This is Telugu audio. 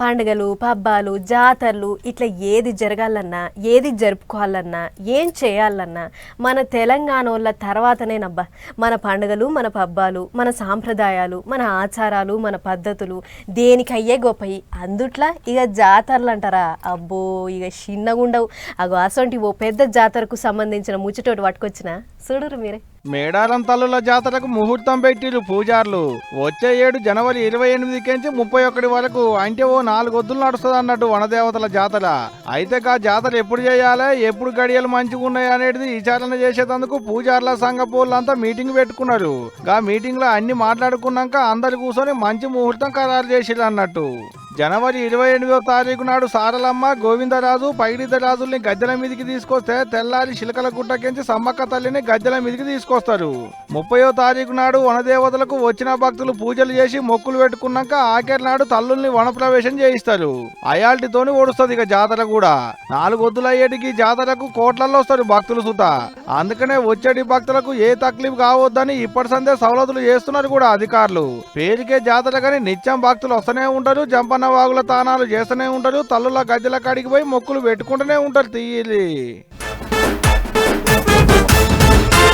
పండుగలు పబ్బాలు జాతరలు ఇట్లా ఏది జరగాలన్నా ఏది జరుపుకోవాలన్నా ఏం చేయాలన్నా మన తెలంగాణ వాళ్ళ తర్వాతనేనబ్బా. మన పండుగలు మన పబ్బాలు మన సాంప్రదాయాలు మన ఆచారాలు మన పద్ధతులు దేనికయ్యే గొప్పయి? అందుట్లా ఇక జాతరలు అంటారా అబ్బో ఇక చిన్నగుండవు అగో అసొంటి ఓ పెద్ద జాతరకు సంబంధించిన ముచ్చటోటి పట్టుకొచ్చిన? చూడరు మీరే. మేడారం తల్లుల జాతరకు ముహూర్తం పెట్టిరు పూజార్లు. వచ్చే ఏడు జనవరి ఇరవై ఎనిమిదికించి ముప్పై ఒకటి వరకు అంటే ఓ నాలుగొద్దులు నడుస్తుంది అన్నట్టు వనదేవతల జాతర. అయితే ఆ జాతర ఎప్పుడు చేయాలి ఎప్పుడు గడియలు మంచిగా ఉన్నాయి అనేది విచారణ చేసేందుకు పూజార్ల సంఘ పోళ్ళంతా మీటింగ్ పెట్టుకున్నారు. ఆ మీటింగ్లో అన్ని మాట్లాడుకున్నాక అందరు కూర్చొని మంచి ముహూర్తం ఖరారు చేసిరు అన్నట్టు. జనవరి ఇరవై ఎనిమిదో తారీఖు నాడు సారలమ్మ గోవిందరాజు పైడిద్దరాజుల్ని గద్దెల మీదకి తీసుకొస్తే తెల్లారి శిలకల గుట్టకించి సమ్మక్క తల్లిని గద్దెల మీదకి తీసుకొస్తారు. ముప్పయో తారీఖు నాడు వనదేవతలకు వచ్చిన భక్తులు పూజలు చేసి మొక్కులు పెట్టుకున్నాక ఆఖరి నాడు తల్లుల్ని వనప్రవేశం చేయిస్తారు. అయాల్టితోని ఓడుస్తుంది ఇక జాతర కూడా. నాలుగు వద్దులయ్యేటికి జాతరకు కోట్లల్లో వస్తారు భక్తులు సుత. అందుకనే వచ్చేటి భక్తులకు ఏ తక్లీఫ్ కావద్దని ఇప్పటి సందే సవలతులు చేస్తున్నారు కూడా అధికారులు. పేరుకే జాతర కానీ నిత్యం భక్తులు వస్తూనే ఉంటారు జంపన్న వాగుల తానాలు చేస్తూనే ఉంటారు తల్లుల గద్దెల కాడికి పోయి మొక్కులు పెట్టుకుంటూనే ఉంటారు తీయలి.